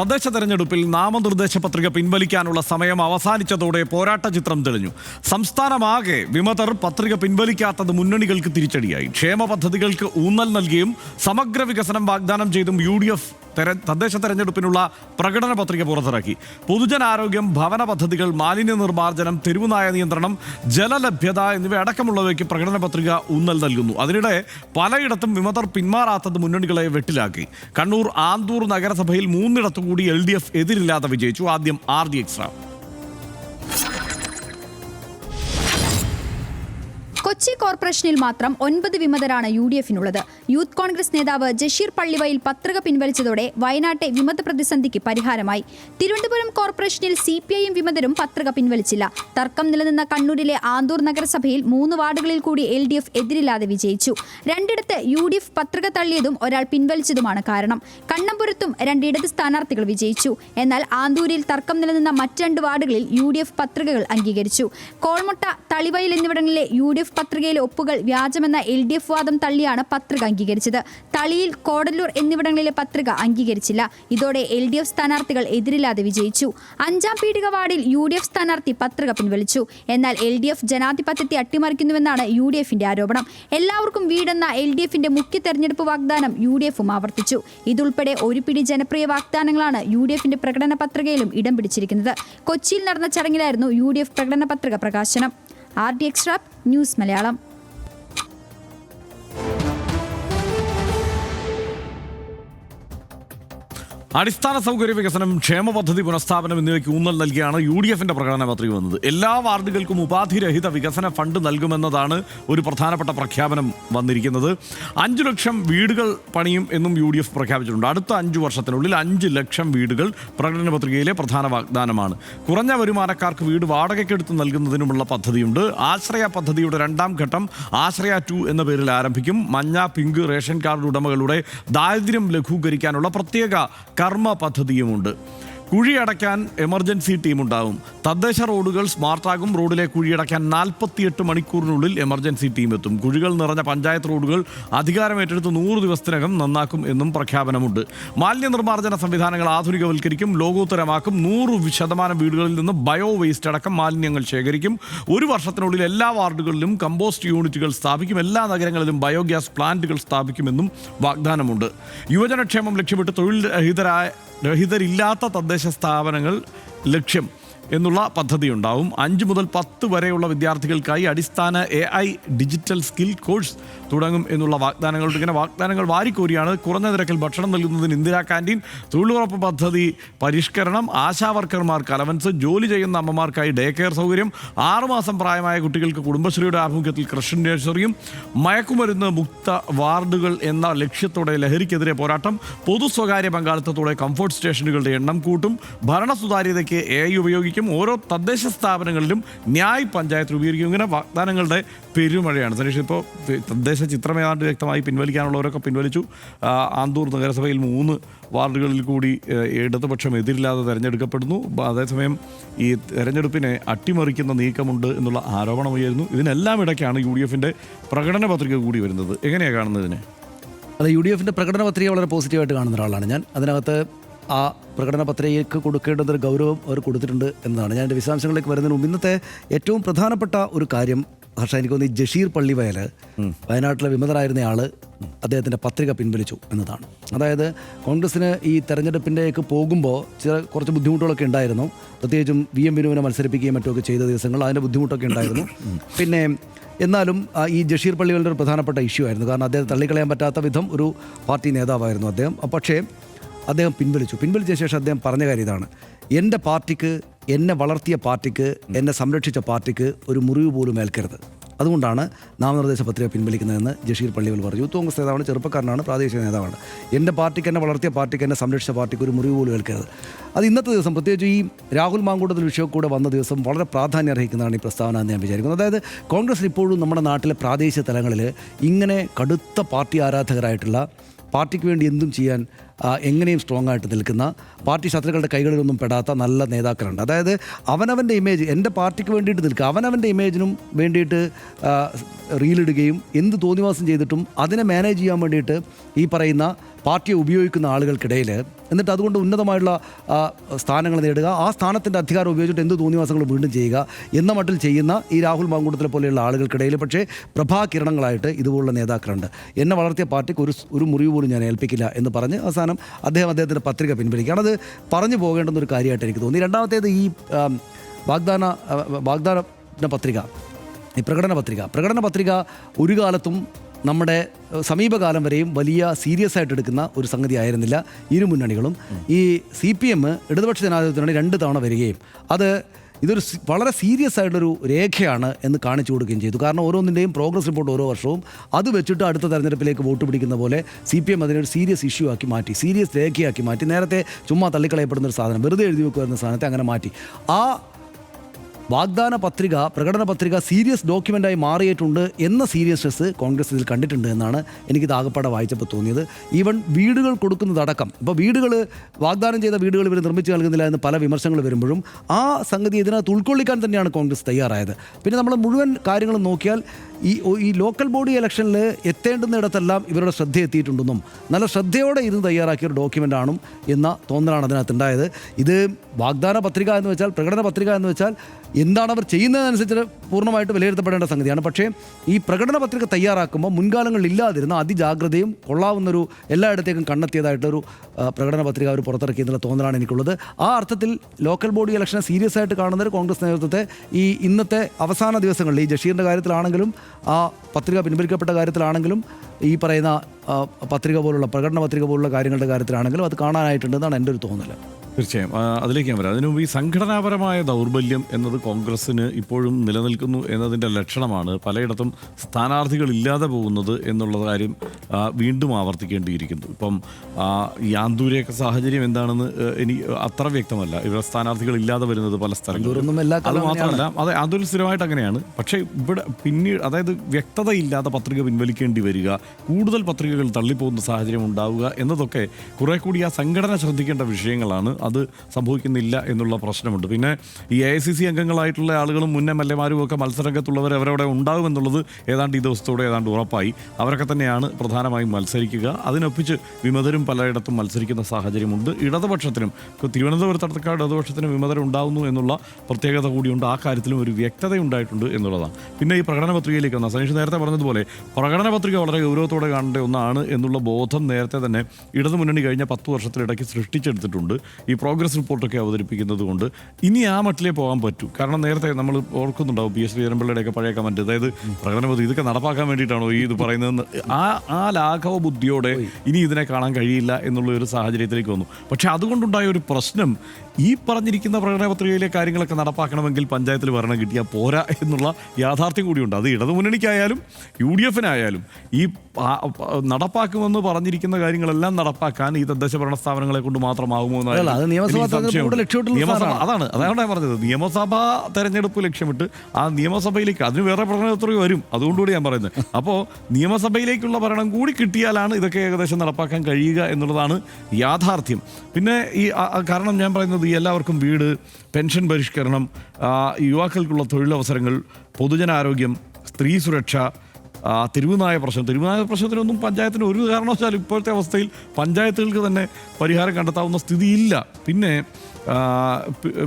തദ്ദേശ തെരഞ്ഞെടുപ്പിൽ നാമനിർദ്ദേശ പത്രിക പിൻവലിക്കാനുള്ള സമയം അവസാനിച്ചതോടെ പോരാട്ട ചിത്രം തെളിഞ്ഞു. സംസ്ഥാനമാകെ വിമതർ പത്രിക പിൻവലിക്കാത്തത് മുന്നണികൾക്ക് തിരിച്ചടിയായി. ക്ഷേമ പദ്ധതികൾക്ക് ഊന്നൽ നൽകിയും സമഗ്ര വികസനം വാഗ്ദാനം ചെയ്തും യു ഡി എഫ് തദ്ദേശ തെരഞ്ഞെടുപ്പിനുള്ള പ്രകടന പത്രിക പുറത്തിറക്കി. പൊതുജനാരോഗ്യം ഭവന പദ്ധതികൾ മാലിന്യ നിർമ്മാർജനം തെരുവുനായ നിയന്ത്രണം ജലലഭ്യത എന്നിവ അടക്കമുള്ളവയ്ക്ക് പ്രകടന പത്രിക ഊന്നൽ നൽകുന്നു. അതിനിടെ പലയിടത്തും വിമതർ പിന്മാറാത്തത് മുന്നണികളെ വെട്ടിലാക്കി. കണ്ണൂർ ആന്തൂർ നഗരസഭയിൽ മൂന്നിടത്തു കൂടി എൽ ഡി എഫ് എതിരില്ലാതെ വിജയിച്ചു. ആദ്യം ആർ ഡി എക്സ് റാം കൊച്ചി കോർപ്പറേഷനിൽ മാത്രം ഒൻപത് വിമതരാണ് യു ഡി എഫിനുള്ളത് യൂത്ത് കോൺഗ്രസ് നേതാവ് ജഷീർ പള്ളിവയിൽ പത്രിക പിൻവലിച്ചതോടെ വയനാട്ടെ വിമത പ്രതിസന്ധിക്ക് പരിഹാരമായി. തിരുവനന്തപുരം കോർപ്പറേഷനിൽ സി പി ഐയും വിമതരും പത്രിക പിൻവലിച്ചില്ല. തർക്കം നിലനിന്ന കണ്ണൂരിലെ ആന്തൂർ നഗരസഭയിൽ മൂന്ന് വാർഡുകളിൽ കൂടി എൽ ഡി എഫ് എതിരില്ലാതെ വിജയിച്ചു. രണ്ടിടത്ത് യു ഡി എഫ് പത്രിക തള്ളിയതും ഒരാൾ പിൻവലിച്ചതുമാണ് കാരണം. കണ്ണമ്പുരത്തും രണ്ടിടത് സ്ഥാനാർത്ഥികൾ വിജയിച്ചു. എന്നാൽ ആന്തൂരിൽ തർക്കം നിലനിന്ന മറ്റ് രണ്ട് വാർഡുകളിൽ യു ഡി എഫ് പത്രികകൾ അംഗീകരിച്ചു. കോൾമുട്ട തളിവയൽ എന്നിവിടങ്ങളിലെ യു ഡി എഫ് പത്രികയിലെ ഒപ്പുകൾ വ്യാജമെന്ന എൽ ഡി എഫ് വാദം തള്ളിയാണ് പത്രിക അംഗീകരിച്ചത്. തളിയിൽ കോടല്ലൂർ എന്നിവിടങ്ങളിലെ പത്രിക അംഗീകരിച്ചില്ല. ഇതോടെ എൽ ഡി എഫ് സ്ഥാനാർത്ഥികൾ എതിരില്ലാതെ വിജയിച്ചു. അഞ്ചാം പീഠിക വാർഡിൽ യു ഡി എഫ് സ്ഥാനാർത്ഥി പത്രിക പിൻവലിച്ചു. എന്നാൽ എൽ ഡി എഫ് ജനാധിപത്യത്തെ അട്ടിമറിക്കുന്നുവെന്നാണ് യു ഡി എഫിന്റെ ആരോപണം. എല്ലാവർക്കും വീടെന്ന എൽ ഡി എഫിന്റെ മുഖ്യ തെരഞ്ഞെടുപ്പ് വാഗ്ദാനം യു ഡി എഫും ആവർത്തിച്ചു. ഇതുൾപ്പെടെ ഒരു പിടി ജനപ്രിയ വാഗ്ദാനങ്ങളാണ് യു ഡി എഫിന്റെ പ്രകടന പത്രികയിലും ഇടം പിടിച്ചിരിക്കുന്നത്. കൊച്ചിയിൽ നടന്ന ചടങ്ങിലായിരുന്നു യു ഡി എഫ് പ്രകടന പത്രിക പ്രകാശനം. R D X news Malayalam അടിസ്ഥാന സൗകര്യ വികസനം ക്ഷേമ പദ്ധതി പുനഃസ്ഥാപനം എന്നിവയ്ക്ക് ഊന്നൽ നൽകിയാണ് യു ഡി എഫിന്റെ പ്രകടന പത്രിക വന്നത്. എല്ലാ വാർഡുകൾക്കും ഉപാധിരഹിത വികസന ഫണ്ട് നൽകുമെന്നതാണ് ഒരു പ്രധാനപ്പെട്ട പ്രഖ്യാപനം വന്നിരിക്കുന്നത്. അഞ്ചു ലക്ഷം വീടുകൾ പണിയും എന്നും യു ഡി എഫ് പ്രഖ്യാപിച്ചിട്ടുണ്ട്. അടുത്ത അഞ്ചു വർഷത്തിനുള്ളിൽ അഞ്ച് ലക്ഷം വീടുകൾ പ്രകടന പത്രികയിലെ പ്രധാന വാഗ്ദാനമാണ്. കുറഞ്ഞ വരുമാനക്കാർക്ക് വീട് വാടകയ്ക്കെടുത്ത് നൽകുന്നതിനുമുള്ള പദ്ധതിയുണ്ട്. ആശ്രയ പദ്ധതിയുടെ രണ്ടാം ഘട്ടം ആശ്രയ ടു എന്ന പേരിൽ ആരംഭിക്കും. മഞ്ഞ പിങ്ക് റേഷൻ കാർഡ് ഉടമകളുടെ ദാരിദ്ര്യം ലഘൂകരിക്കാനുള്ള പ്രത്യേക കർമ്മ പദ്ധതിയുമുണ്ട് കുഴിയടയ്ക്കാൻ എമർജൻസി ടീമുണ്ടാവും. തദ്ദേശ റോഡുകൾ സ്മാർട്ടാകും. റോഡിലെ കുഴിയടയ്ക്കാൻ നാൽപ്പത്തിയെട്ട് മണിക്കൂറിനുള്ളിൽ എമർജൻസി ടീം എത്തും കുഴികൾ നിറഞ്ഞ പഞ്ചായത്ത് റോഡുകൾ അധികാരമേറ്റെടുത്ത് നൂറ് ദിവസത്തിനകം നന്നാക്കും എന്നും പ്രഖ്യാപനമുണ്ട്. മാലിന്യ നിർമ്മാർജന സംവിധാനങ്ങൾ ആധുനികവൽക്കരിക്കും. ലോകോത്തരമാക്കും. നൂറ് ശതമാനം വീടുകളിൽ നിന്ന് ബയോ വേസ്റ്റ് അടക്കം മാലിന്യങ്ങൾ ശേഖരിക്കും. ഒരു വർഷത്തിനുള്ളിൽ എല്ലാ വാർഡുകളിലും കമ്പോസ്റ്റ് യൂണിറ്റുകൾ സ്ഥാപിക്കും. എല്ലാ നഗരങ്ങളിലും ബയോഗ്യാസ് പ്ലാന്റുകൾ സ്ഥാപിക്കുമെന്നും വാഗ്ദാനമുണ്ട്. യുവജനക്ഷേമം ലക്ഷ്യമിട്ട് തൊഴിൽ രഹിതരായ രഹിതരില്ലാത്ത തദ്ദേശ സ്ഥാപനങ്ങൾ ലക്ഷ്യം. എന്നുള്ള പദ്ധതി ഉണ്ടാവും അഞ്ച് മുതൽ പത്ത് വരെയുള്ള വിദ്യാർത്ഥികൾക്കായി അടിസ്ഥാന A I digital skill course തുടങ്ങും എന്നുള്ള വാഗ്ദാനങ്ങൾ ഇങ്ങനെ വാഗ്ദാനങ്ങൾ വാരിക്കോരിയാണ്. കുറഞ്ഞ നിരക്കിൽ ഭക്ഷണം നൽകുന്നതിന് ഇന്ദിരാ ക്യാന്റീൻ തൊഴിലുറപ്പ് പദ്ധതി പരിഷ്കരണം ആശാവർക്കർമാർക്ക് അലവൻസ് ജോലി ചെയ്യുന്ന അമ്മമാർക്കായി ഡേ കെയർ സൗകര്യം ആറുമാസം പ്രായമായ കുട്ടികൾക്ക് കുടുംബശ്രീയുടെ ആഭിമുഖ്യത്തിൽ കൃഷി നഴ്സറിയും മയക്കുമരുന്ന് മുക്ത വാർഡുകൾ എന്ന ലക്ഷ്യത്തോടെ ലഹരിക്കെതിരെ പോരാട്ടം പൊതു സ്വകാര്യ പങ്കാളിത്തത്തോടെ കംഫോർട്ട് സ്റ്റേഷനുകളുടെ എണ്ണം കൂട്ടും ഭരണ സുതാര്യതയ്ക്ക് എ ഐ ഉപയോഗിക്കും ഓരോ തദ്ദേശ സ്ഥാപനങ്ങളിലും ന്യായ് പഞ്ചായത്ത് രൂപീകരിക്കും ഇങ്ങനെ വാഗ്ദാനങ്ങളുടെ പെരുമഴയാണ്. സനീഷ് ഇപ്പോൾ തദ്ദേശ ചിത്രം ഏതാണ്ട് വ്യക്തമായി പിൻവലിക്കാനുള്ളവരൊക്കെ പിൻവലിച്ചു. ആന്തൂർ നഗരസഭയിൽ മൂന്ന് വാർഡുകളിൽ കൂടി ഇടതുപക്ഷം എതിരില്ലാതെ തെരഞ്ഞെടുക്കപ്പെടുന്നു. അതേസമയം ഈ തെരഞ്ഞെടുപ്പിനെ അട്ടിമറിക്കുന്ന നീക്കമുണ്ട് എന്നുള്ള ആരോപണം ഉയരുന്നു ഇതിനെല്ലാം ഇടയ്ക്കാണ് യു ഡി എഫിന്റെ പ്രകടന പത്രിക കൂടി വരുന്നത്. എങ്ങനെയാണ് കാണുന്നത് ഇതിനെ? അത് യു ഡി എഫിന്റെ പ്രകടന പത്രിക വളരെ പോസിറ്റീവായിട്ട് കാണുന്ന ഒരാളാണ് ഞാൻ. അതിനകത്ത് ആ പ്രകടന പത്രികയ്ക്ക് കൊടുക്കേണ്ടുന്ന ഒരു ഗൗരവം അവർ കൊടുത്തിട്ടുണ്ട് എന്നതാണ്. ഞാൻ എന്റെ വിശദാംശങ്ങളിലേക്ക് വരുന്നതിന് മുമ്പ് ഇന്നത്തെ ഏറ്റവും പ്രധാനപ്പെട്ട ഒരു കാര്യം ഹർഷ എനിക്ക് തോന്നുന്നു ഈ ജഷീർ പള്ളിവയൽ വയനാട്ടിലെ വിമതരായിരുന്ന ആൾ അദ്ദേഹത്തിന്റെ പത്രിക പിൻവലിച്ചു എന്നതാണ്. അതായത് കോൺഗ്രസ്സിന് ഈ തെരഞ്ഞെടുപ്പിന്റെയൊക്കെ പോകുമ്പോൾ ചില കുറച്ച് ബുദ്ധിമുട്ടുകളൊക്കെ ഉണ്ടായിരുന്നു. പ്രത്യേകിച്ചും വി എം വിനുവിനെ മത്സരിപ്പിക്കുകയും മറ്റുമൊക്കെ ചെയ്ത ദിവസങ്ങൾ അതിന്റെ ബുദ്ധിമുട്ടൊക്കെ ഉണ്ടായിരുന്നു. പിന്നെ എന്നാലും ഈ ജഷീർ പള്ളികളുടെ ഒരു പ്രധാനപ്പെട്ട ഇഷ്യൂ ആയിരുന്നു. കാരണം അദ്ദേഹം തള്ളിക്കളയാൻ പറ്റാത്ത വിധം ഒരു പാർട്ടി നേതാവായിരുന്നു അദ്ദേഹം. പക്ഷേ അദ്ദേഹം പിൻവലിച്ചു. പിൻവലിച്ച ശേഷം അദ്ദേഹം പറഞ്ഞ കാര്യം ഇതാണ്. എന്റെ പാർട്ടിക്ക് എന്നെ വളർത്തിയ പാർട്ടിക്ക് എന്നെ സംരക്ഷിച്ച പാർട്ടിക്ക് ഒരു മുറിവ് പോലും ഏൽക്കരുത്. അതുകൊണ്ടാണ് നാമനിർദ്ദേശ പത്രിക പിൻവലിക്കുന്നതെന്ന് ജഷീർ പള്ളികൾ പറഞ്ഞു. യൂത്ത് കോൺഗ്രസ് നേതാവാണ് ചെറുപ്പക്കാരനാണ് പ്രാദേശിക നേതാവാണ്. എന്റെ പാർട്ടിക്ക് എന്നെ വളർത്തിയ പാർട്ടിക്ക് എന്നെ സംരക്ഷിച്ച പാർട്ടിക്ക് ഒരു മുറിവ് പോലും ഏൽക്കരുത്. അത് ഇന്നത്തെ ദിവസം പ്രത്യേകിച്ച് ഈ രാഹുൽ മാങ്കൂട്ടത്തിൽ വിഷയം കൂടെ വന്ന ദിവസം വളരെ പ്രാധാന്യം അർഹിക്കുന്നതാണ് ഈ പ്രസ്താവന എന്ന് ഞാൻ വിചാരിക്കുന്നു. അതായത് കോൺഗ്രസ് ഇപ്പോഴും നമ്മുടെ നാട്ടിലെ പ്രാദേശിക തലങ്ങളിൽ ഇങ്ങനെ കടുത്ത പാർട്ടി ആരാധകരായിട്ടുള്ള പാർട്ടിക്ക് വേണ്ടി എന്തും ചെയ്യാൻ എങ്ങനെയും സ്ട്രോങ് ആയിട്ട് നിൽക്കുന്ന പാർട്ടി ശത്രുക്കളുടെ കൈകളിലൊന്നും പെടാത്ത നല്ല നേതാക്കളുണ്ട്. അതായത് അവനവന്റെ ഇമേജ് എന്റെ പാർട്ടിക്ക് വേണ്ടിയിട്ട് നിൽക്കുക അവനവന്റെ ഇമേജിനും വേണ്ടിയിട്ട് റീലിടുകയും എന്ത് തോന്നിവാസം ചെയ്തിട്ടും അതിനെ മാനേജ് ചെയ്യാൻ വേണ്ടിയിട്ട് ഈ പറയുന്ന പാർട്ടിയെ ഉപയോഗിക്കുന്ന ആളുകൾക്കിടയിൽ എന്നിട്ട് അതുകൊണ്ട് ഉന്നതമായുള്ള സ്ഥാനങ്ങൾ നേടുക. ആ സ്ഥാനത്തിന്റെ അധികാരം ഉപയോഗിച്ചിട്ട് എന്ത് തോന്നിവാസങ്ങൾ വീണ്ടും ചെയ്യുക എന്ന മട്ടിൽ ചെയ്യുന്ന ഈ രാഹുൽ മാങ്കൂട്ടത്തിലെ പോലെയുള്ള ആളുകൾക്കിടയിൽ. പക്ഷേ പ്രഭാകിരണങ്ങളായിട്ട് ഇതുപോലുള്ള നേതാക്കളുണ്ട്. എന്നെ വളർത്തിയ പാർട്ടിക്ക് ഒരു ഒരു മുറിവ് പോലും ഞാൻ ഏൽപ്പിക്കില്ല എന്ന് പറഞ്ഞ് അവസാനം അദ്ദേഹം അദ്ദേഹത്തിന്റെ പത്രിക പിൻവലിക്കുകയാണ്. അത് പറഞ്ഞു പോകേണ്ടുന്ന ഒരു കാര്യമായിട്ട് എനിക്ക് തോന്നി. രണ്ടാമത്തേത് ഈ വാഗ്ദാന വാഗ്ദാന പത്രിക ഈ പ്രകടന പത്രിക. പ്രകടന പത്രിക ഒരു കാലത്തും നമ്മുടെ സമീപകാലം വരെയും വലിയ സീരിയസ് ആയിട്ട് എടുക്കുന്ന ഒരു സംഗതി ആയിരുന്നില്ല ഇരു മുന്നണികളും. ഈ സി പി എം ഇടതുപക്ഷ ജനാധിപത്യത്തിനാണ് രണ്ട് തവണ വരികയും അത് ഇതൊരു വളരെ സീരിയസ് ആയിട്ടൊരു രേഖയാണ് എന്ന് കാണിച്ചു കൊടുക്കുകയും ചെയ്തു. കാരണം ഓരോന്നിന്റെയും പ്രോഗ്രസ് റിപ്പോർട്ട് ഓരോ വർഷവും അത് വെച്ചിട്ട് അടുത്ത തെരഞ്ഞെടുപ്പിലേക്ക് വോട്ട് പിടിക്കുന്ന പോലെ സി പി എം അതിനൊരു സീരിയസ് ഇഷ്യൂ ആക്കി മാറ്റി സീരിയസ് രേഖയാക്കി മാറ്റി. നേരത്തെ ചുമ്മാ തള്ളിക്കളയപ്പെടുന്ന ഒരു സാധനം വെറുതെ എഴുതി വെക്കുമായിരുന്ന സാധനത്തെ അങ്ങനെ മാറ്റി. ആ വാഗ്ദാന പത്രിക പ്രകടന പത്രിക സീരിയസ് ഡോക്യുമെന്റായി മാറിയിട്ടുണ്ട് എന്ന സീരിയസ്നെസ് കോൺഗ്രസ് ഇതിൽ കണ്ടിട്ടുണ്ട് എന്നാണ് എനിക്കിത് ആകപ്പാടെ വായിച്ചപ്പോൾ തോന്നിയത്. ഈവൻ വീടുകൾ കൊടുക്കുന്നതടക്കം ഇപ്പോൾ വീടുകൾ വാഗ്ദാനം ചെയ്ത വീടുകൾ ഇവർ നിർമ്മിച്ച് നൽകുന്നില്ല എന്ന് പല വിമർശങ്ങൾ വരുമ്പോഴും ആ സംഗതി ഇതിനകത്ത് ഉൾക്കൊള്ളിക്കാൻ തന്നെയാണ് കോൺഗ്രസ് തയ്യാറായത്. പിന്നെ നമ്മൾ മുഴുവൻ കാര്യങ്ങളും നോക്കിയാൽ ഈ ഈ ലോക്കൽ ബോഡി ഇലക്ഷനിൽ എത്തേണ്ടുന്നിടത്തെല്ലാം ഇവരുടെ ശ്രദ്ധ എത്തിയിട്ടുണ്ടെന്നും നല്ല ശ്രദ്ധയോടെ ഇരുന്ന് തയ്യാറാക്കിയ ഒരു ഡോക്യുമെന്റ് ആണും എന്ന തോന്നലാണ് അതിനകത്ത് ഉണ്ടായത്. ഇത് വാഗ്ദാന പത്രിക എന്ന് വെച്ചാൽ പ്രകടന പത്രിക എന്ന് വെച്ചാൽ എന്താണ് അവർ ചെയ്യുന്നതനുസരിച്ച് പൂർണമായിട്ട് വിലയിരുത്തപ്പെടേണ്ട സംഗതിയാണ്. പക്ഷേ ഈ പ്രകടന പത്രിക തയ്യാറാക്കുമ്പോൾ മുൻകാലങ്ങളിൽ ഇല്ലാതിരുന്ന അതിജാഗ്രതയും കൊള്ളാവുന്നൊരു എല്ലായിടത്തേക്കും കണ്ടെത്തിയതായിട്ടൊരു പ്രകടന പത്രിക അവർ പുറത്തിറക്കി എന്നുള്ള തോന്നലാണ് എനിക്കുള്ളത്. ആ അർത്ഥത്തിൽ ലോക്കൽ ബോഡി ഇലക്ഷനെ സീരിയസ് ആയിട്ട് കാണുന്ന ഒരു കോൺഗ്രസ് നേതൃത്വത്തെ ഈ ഇന്നത്തെ അവസാന ദിവസങ്ങളിൽ ഈ ജഷീറിന്റെ കാര്യത്തിലാണെങ്കിലും ആ പത്രിക പിൻവലിക്കപ്പെട്ട കാര്യത്തിലാണെങ്കിലും ഈ പറയുന്ന പത്രിക പോലുള്ള പ്രകടന പത്രിക പോലുള്ള കാര്യങ്ങളുടെ കാര്യത്തിലാണെങ്കിലും അത് കാണാനായിട്ടുണ്ടെന്നാണ് എന്റെ ഒരു തോന്നൽ തീർച്ചയായും. അതിലേക്ക് ഞാൻ വരാം. അതിനു മുമ്പ് ഈ സംഘടനാപരമായ ദൗർബല്യം എന്നത് കോൺഗ്രസ്സിന് ഇപ്പോഴും നിലനിൽക്കുന്നു എന്നതിന്റെ ലക്ഷണമാണ് പലയിടത്തും സ്ഥാനാർത്ഥികൾ ഇല്ലാതെ പോകുന്നത് എന്നുള്ള കാര്യം വീണ്ടും ആവർത്തിക്കേണ്ടിയിരിക്കുന്നു. ഇപ്പം യാന്തൂരയൊക്കെ സാഹചര്യം എന്താണെന്ന് ഇനി എനിക്ക് അത്ര വ്യക്തമല്ല. ഇവിടെ സ്ഥാനാർത്ഥികൾ ഇല്ലാതെ വരുന്നത് പല സ്ഥലങ്ങളിലും. അത് മാത്രമല്ല അതെ ആന്തൂരിൽ സ്ഥിരമായിട്ട് അങ്ങനെയാണ്. പക്ഷേ ഇവിടെ പിന്നീട് അതായത് വ്യക്തതയില്ലാതെ പത്രിക പിൻവലിക്കേണ്ടി വരിക കൂടുതൽ പത്രികകൾ തള്ളിപ്പോകുന്ന സാഹചര്യം ഉണ്ടാവുക എന്നതൊക്കെ കുറെ കൂടി ആ സംഘടന ശ്രദ്ധിക്കേണ്ട വിഷയങ്ങളാണ്. അത് സംഭവിക്കുന്നില്ല എന്നുള്ള പ്രശ്നമുണ്ട്. പിന്നെ ഈ എ ഐ സി സി അംഗങ്ങളായിട്ടുള്ള ആളുകളും മുൻ എം എൽ എമാരും ഒക്കെ മത്സരരംഗത്തുള്ളവർ അവരവിടെ ഉണ്ടാകുമെന്നുള്ളത് ഏതാണ്ട് ഈ ദിവസത്തോടെ ഏതാണ്ട് ഉറപ്പായി. അവരൊക്കെ തന്നെയാണ് പ്രധാനമായും മത്സരിക്കുക. അതിനൊപ്പിച്ച് വിമതരും പലയിടത്തും മത്സരിക്കുന്ന സാഹചര്യമുണ്ട്. ഇടതുപക്ഷത്തിനും ഇപ്പോൾ തിരുവനന്തപുരത്തടക്കം ഇടതുപക്ഷത്തിനും വിമതരുണ്ടാകുന്നു എന്നുള്ള പ്രത്യേകത കൂടിയുണ്ട്. ആ കാര്യത്തിലും ഒരു വ്യക്തത ഉണ്ടായിട്ടുണ്ട് എന്നുള്ളതാണ്. പിന്നെ ഈ പ്രകടന പത്രികയിലേക്ക് വന്ന സനീഷ് നേരത്തെ പറഞ്ഞതുപോലെ പ്രകടന പത്രിക വളരെ ഗൗരവത്തോടെ കാണേണ്ട ഒന്നാണ് എന്നുള്ള ബോധം നേരത്തെ തന്നെ ഇടതുമുന്നണി കഴിഞ്ഞ പത്ത് വർഷത്തിലിടയ്ക്ക് സൃഷ്ടിച്ചെടുത്തിട്ടുണ്ട്. പ്രോഗ്രസ് റിപ്പോർട്ടൊക്കെ അവതരിപ്പിക്കുന്നത് കൊണ്ട് ഇനി ആ മട്ടിലേ പോകാൻ പറ്റൂ. കാരണം നേരത്തെ നമ്മൾ ഓർക്കുന്നുണ്ടാവും പി എസ് ശ്രീധരൻപിള്ളയുടെയൊക്കെ പഴയ കമന്റ്. അതായത് പ്രകടനപതി ഇതൊക്കെ നടപ്പാക്കാൻ വേണ്ടിയിട്ടാണോ ഈ ഇത് പറയുന്നതെന്ന്. ആ ആ ലാഘവ ബുദ്ധിയോടെ ഇനി ഇതിനെ കാണാൻ കഴിയില്ല എന്നുള്ള ഒരു സാഹചര്യത്തിലേക്ക് വന്നു. പക്ഷെ അതുകൊണ്ടുണ്ടായ ഒരു പ്രശ്നം ഈ പറഞ്ഞിരിക്കുന്ന പ്രകടന പത്രികയിലെ കാര്യങ്ങളൊക്കെ നടപ്പാക്കണമെങ്കിൽ പഞ്ചായത്തിൽ ഭരണം കിട്ടിയാൽ പോരാ എന്നുള്ള യാഥാർത്ഥ്യം കൂടിയുണ്ട്. അത് ഇടതുമുന്നണിക്കായാലും യു ഡി എഫിനായാലും ഈ നടപ്പാക്കുമെന്ന് പറഞ്ഞിരിക്കുന്ന കാര്യങ്ങളെല്ലാം നടപ്പാക്കാൻ ഈ തദ്ദേശ ഭരണ സ്ഥാപനങ്ങളെ കൊണ്ട് മാത്രമാകുമോ എന്നല്ല അത് നിയമസഭാ തെരഞ്ഞെടുപ്പ്. ലക്ഷ്യമിട്ടുള്ള നിയമസഭ സാധനമാണ്. അതാണ് അതാണ് ഞാൻ പറഞ്ഞത് നിയമസഭാ തെരഞ്ഞെടുപ്പ് ലക്ഷ്യമിട്ട് ആ നിയമസഭയിലേക്ക് അതിന് വേറെ പ്രകടനത്തിൽ വരും അതുകൊണ്ടുകൂടി ഞാൻ പറയുന്നത് അപ്പോൾ നിയമസഭയിലേക്കുള്ള ഭരണം കൂടി കിട്ടിയാലാണ് ഇതൊക്കെ ഏകദേശം നടപ്പാക്കാൻ കഴിയുക എന്നുള്ളതാണ് യാഥാർത്ഥ്യം പിന്നെ ഈ ആ- ആ കാരണം ഞാൻ പറയുന്നത് ഈ എല്ലാവർക്കും വീട് പെൻഷൻ പരിഷ്കരണം ആ, യുവാക്കൾക്കുള്ള തൊഴിലവസരങ്ങൾ പൊതുജനാരോഗ്യം സ്ത്രീ സുരക്ഷ തെരുവുനായ പ്രശ്നം. തെരുവുനായ പ്രശ്നത്തിനൊന്നും പഞ്ചായത്തിന് ഒരു കാരണവശാലും ഇപ്പോഴത്തെ അവസ്ഥയിൽ പഞ്ചായത്തുകൾക്ക് തന്നെ പരിഹാരം കണ്ടെത്താവുന്ന സ്ഥിതിയില്ല. പിന്നെ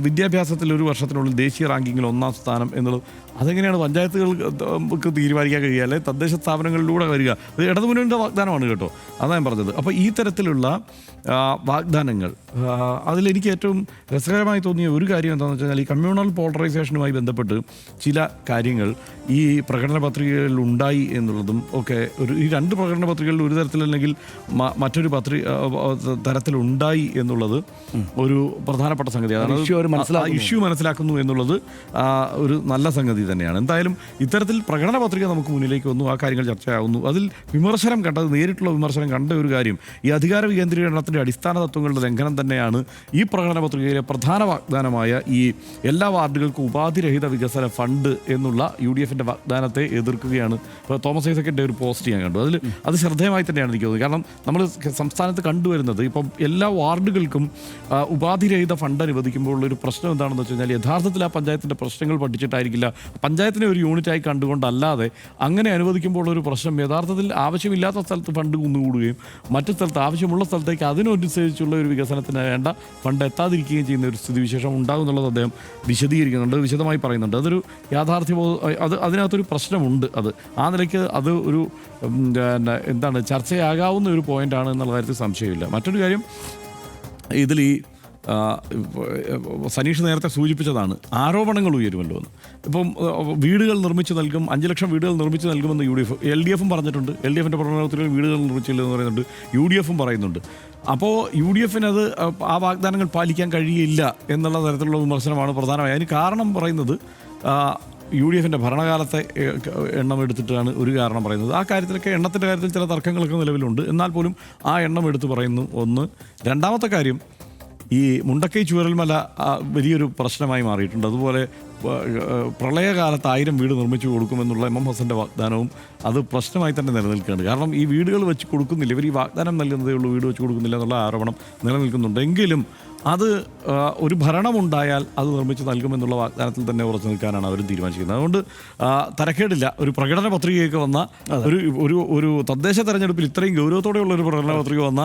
വിദ്യാഭ്യാസത്തിൽ ഒരു വർഷത്തിനുള്ളിൽ ദേശീയ റാങ്കിങ്ങിൽ ഒന്നാം സ്ഥാനം എന്നുള്ളത് അതെങ്ങനെയാണ് പഞ്ചായത്തുകൾക്ക് തീരുമാനിക്കാൻ കഴിയുക? അല്ലെ തദ്ദേശ സ്ഥാപനങ്ങളിലൂടെ വരിക? അത് ഇടതുമുന്നണിയുടെ വാഗ്ദാനമാണ് കേട്ടോ. അതാണ് ഞാൻ പറഞ്ഞത്. അപ്പോൾ ഈ തരത്തിലുള്ള വാഗ്ദാനങ്ങൾ അതിലെനിക്ക് ഏറ്റവും രസകരമായി തോന്നിയ ഒരു കാര്യം എന്താണെന്ന് വെച്ചാൽ ഈ കമ്മ്യൂണൽ പോളറൈസേഷനുമായി ബന്ധപ്പെട്ട് ചില കാര്യങ്ങൾ ഈ പ്രകടന പത്രികകളിൽ ഉണ്ടായി എന്നുള്ളതും ഒക്കെ ഒരു ഈ രണ്ട് പ്രകടന പത്രികകളിൽ ഒരു തരത്തിലല്ലെങ്കിൽ മറ്റൊരു പത്രി തരത്തിലുണ്ടായി എന്നുള്ളത് ഒരു പ്രധാനപ്പെട്ട സംഗതി അതാണ്. ഇഷ്യൂ മനസ്സിലാക്കുന്നു. എന്നുള്ളത് ഒരു നല്ല സംഗതി തന്നെയാണ്. എന്തായാലും ഇത്തരത്തിൽ പ്രകടന പത്രിക നമുക്ക് മുന്നിലേക്ക് വന്നു ആ കാര്യങ്ങൾ ചർച്ചയാവുന്നു. അതിൽ വിമർശനം കണ്ടത് നേരിട്ടുള്ള വിമർശനം കണ്ട ഒരു കാര്യം ഈ അധികാര വികേന്ദ്രീകരണത്തിന്റെ അടിസ്ഥാന തത്വങ്ങളുടെ ലംഘനം തന്നെയാണ് ഈ പ്രകടന പത്രികയിലെ പ്രധാന വാഗ്ദാനമായ ഈ എല്ലാ വാർഡുകൾക്കും ഉപാധിരഹിത വികസന ഫണ്ട് എന്നുള്ള യു ഡി എഫിന്റെ വാഗ്ദാനത്തെ എതിർക്കുകയാണ്. ഇപ്പോൾ തോമസ് ഐസക്കിന്റെ ഒരു പോസ്റ്റ് ഞാൻ കണ്ടു. അതിൽ അത് ശ്രദ്ധേയമായി തന്നെയാണ് എനിക്ക് തോന്നുന്നത്. കാരണം നമ്മൾ സംസ്ഥാനത്ത് കണ്ടുവരുന്നത് ഇപ്പം എല്ലാ വാർഡുകൾക്കും ഉപാധിരഹിത ഫണ്ട് അനുവദിക്കുമ്പോൾ ഒരു പ്രശ്നം എന്താണെന്ന് വെച്ച് കഴിഞ്ഞാൽ യഥാർത്ഥത്തിൽ ആ പഞ്ചായത്തിന്റെ പ്രശ്നങ്ങൾ പഠിച്ചിട്ടായിരിക്കില്ല പഞ്ചായത്തിനെ ഒരു യൂണിറ്റായി കണ്ടുകൊണ്ടല്ലാതെ അങ്ങനെ അനുവദിക്കുമ്പോൾ ഒരു പ്രശ്നം യഥാർത്ഥത്തിൽ ആവശ്യമില്ലാത്ത സ്ഥലത്ത് ഫണ്ട് കുന്നുകൂടുകയും മറ്റു സ്ഥലത്ത് ആവശ്യമുള്ള സ്ഥലത്തേക്ക് അതിനനുസരിച്ചുള്ള ഒരു വികസനത്തിന് വേണ്ട ഫണ്ട് എത്താതിരിക്കുകയും ചെയ്യുന്ന ഒരു സ്ഥിതിവിശേഷം ഉണ്ടാകും എന്നുള്ളത് അദ്ദേഹം വിശദീകരിക്കുന്നുണ്ട് വിശദമായി പറയുന്നുണ്ട്. അതൊരു യാഥാർത്ഥ്യ അത് അതിനകത്തൊരു പ്രശ്നമുണ്ട് അത്. ആ നിലയ്ക്ക് അത് ഒരു എന്താണ് ചർച്ചയാകാവുന്ന ഒരു പോയിന്റാണ് എന്നുള്ള കാര്യത്തിൽ സംശയമില്ല. മറ്റൊരു കാര്യം ഇതിൽ ഈ സനീഷ് നേരത്തെ സൂചിപ്പിച്ചതാണ് ആരോപണങ്ങൾ ഉയരുമല്ലോ എന്ന്. ഇപ്പം വീടുകൾ നിർമ്മിച്ച് നൽകും അഞ്ച് ലക്ഷം വീടുകൾ നിർമ്മിച്ച് നൽകുമെന്ന് U D F L D എഫും പറഞ്ഞിട്ടുണ്ട്. എൽ ഡി എഫിന്റെ പ്രവർത്തനത്തിൽ വീടുകൾ നിർമ്മിച്ചില്ല എന്ന് പറയുന്നുണ്ട്. യു ഡി എഫും പറയുന്നുണ്ട്. അപ്പോൾ യു ഡി എഫിന് അത് ആ വാഗ്ദാനങ്ങൾ പാലിക്കാൻ കഴിയില്ല എന്നുള്ള തരത്തിലുള്ള വിമർശനമാണ് പ്രധാനമായി. അതിന് കാരണം പറയുന്നത് യു ഡി എഫിന്റെ ഭരണകാലത്തെ എണ്ണം എടുത്തിട്ടാണ് ഒരു കാരണം പറയുന്നത്. ആ കാര്യത്തിലൊക്കെ എണ്ണത്തിന്റെ കാര്യത്തിൽ ചില തർക്കങ്ങളൊക്കെ നിലവിലുണ്ട്. എന്നാൽ പോലും ആ എണ്ണം എടുത്ത് പറയുന്നു ഒന്ന്. രണ്ടാമത്തെ കാര്യം ഈ മുണ്ടക്കൈ ചൂരൽമല വലിയൊരു പ്രശ്നമായി മാറിയിട്ടുണ്ട്. അതുപോലെ പ്രളയകാലത്ത് ആയിരം വീട് നിർമ്മിച്ചു കൊടുക്കുമെന്നുള്ള എം എം ഹസന്റെ വാഗ്ദാനവും അത് പ്രശ്നമായി തന്നെ നിലനിൽക്കുകയാണ് കാരണം ഈ വീടുകൾ വെച്ച് കൊടുക്കുന്നില്ല. ഇവർ ഈ വാഗ്ദാനം നൽകുന്നതേ ഉള്ളൂ വീട് വെച്ച് കൊടുക്കുന്നില്ല എന്നുള്ള ആരോപണം നിലനിൽക്കുന്നുണ്ട്. എങ്കിലും അത് ഒരു ഭരണമുണ്ടായാൽ അത് നിർമ്മിച്ച് നൽകുമെന്നുള്ള വാഗ്ദാനത്തിൽ തന്നെ ഉറച്ചു നിൽക്കാനാണ് അവർ തീരുമാനിച്ചിരിക്കുന്നത്. അതുകൊണ്ട് തരക്കേടില്ല. ഒരു പ്രകടന പത്രികയൊക്കെ വന്ന ഒരു ഒരു ഒരു തദ്ദേശ തെരഞ്ഞെടുപ്പിൽ ഇത്രയും ഗൗരവത്തോടെയുള്ള ഒരു പ്രകടന പത്രിക വന്ന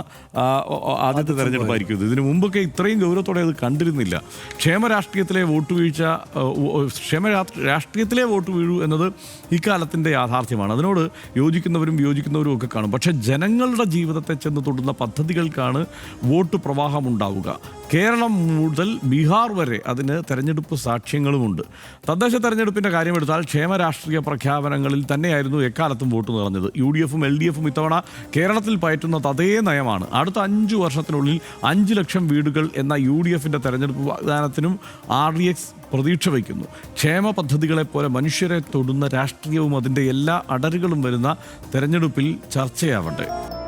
ആദ്യത്തെ തെരഞ്ഞെടുപ്പായിരിക്കും ഇത്. ഇതിനു മുമ്പൊക്കെ ഇത്രയും ഗൗരവത്തോടെ അത് കണ്ടിരുന്നില്ല. ക്ഷേമ രാഷ്ട്രീയത്തിലെ വോട്ട് വീഴ്ച ക്ഷേമ രാഷ്ട്രീയത്തിലെ വോട്ട് വീഴൂ എന്നത് ഇക്കാലത്തിന്റെ യാഥാർത്ഥ്യമാണ്. അതിനോട് യോജിക്കുന്നവരും വിയോജിക്കുന്നവരും ഒക്കെ കാണും. പക്ഷേ ജനങ്ങളുടെ ജീവിതത്തെ ചെന്ന് തൊടുന്ന പദ്ധതികൾക്കാണ് വോട്ട് പ്രവാഹം ഉണ്ടാവുക കേരളം മുതൽ ബീഹാർ വരെ അതിന് തെരഞ്ഞെടുപ്പ് സാക്ഷ്യങ്ങളുമുണ്ട്. തദ്ദേശ തെരഞ്ഞെടുപ്പിന്റെ കാര്യമെടുത്താൽ ക്ഷേമ രാഷ്ട്രീയ പ്രഖ്യാപനങ്ങളിൽ തന്നെയായിരുന്നു എക്കാലത്തും വോട്ട് നിറഞ്ഞത്. യു ഡി എഫും എൽ ഡി എഫും ഇത്തവണ കേരളത്തിൽ പയറ്റുന്ന തതേ നയമാണ്. അടുത്ത അഞ്ച് വർഷത്തിനുള്ളിൽ അഞ്ച് ലക്ഷം വീടുകൾ എന്ന യു ഡി എഫിന്റെ തെരഞ്ഞെടുപ്പ് വാഗ്ദാനത്തിനും ആർ ഡി എക്സ് പ്രതീക്ഷ വയ്ക്കുന്നു. ക്ഷേമ പദ്ധതികളെ പോലെ മനുഷ്യരെ തൊടുന്ന രാഷ്ട്രീയവും അതിന്റെ എല്ലാ അടരുകളും വരുന്ന തെരഞ്ഞെടുപ്പിൽ ചർച്ചയാവട്ടെ.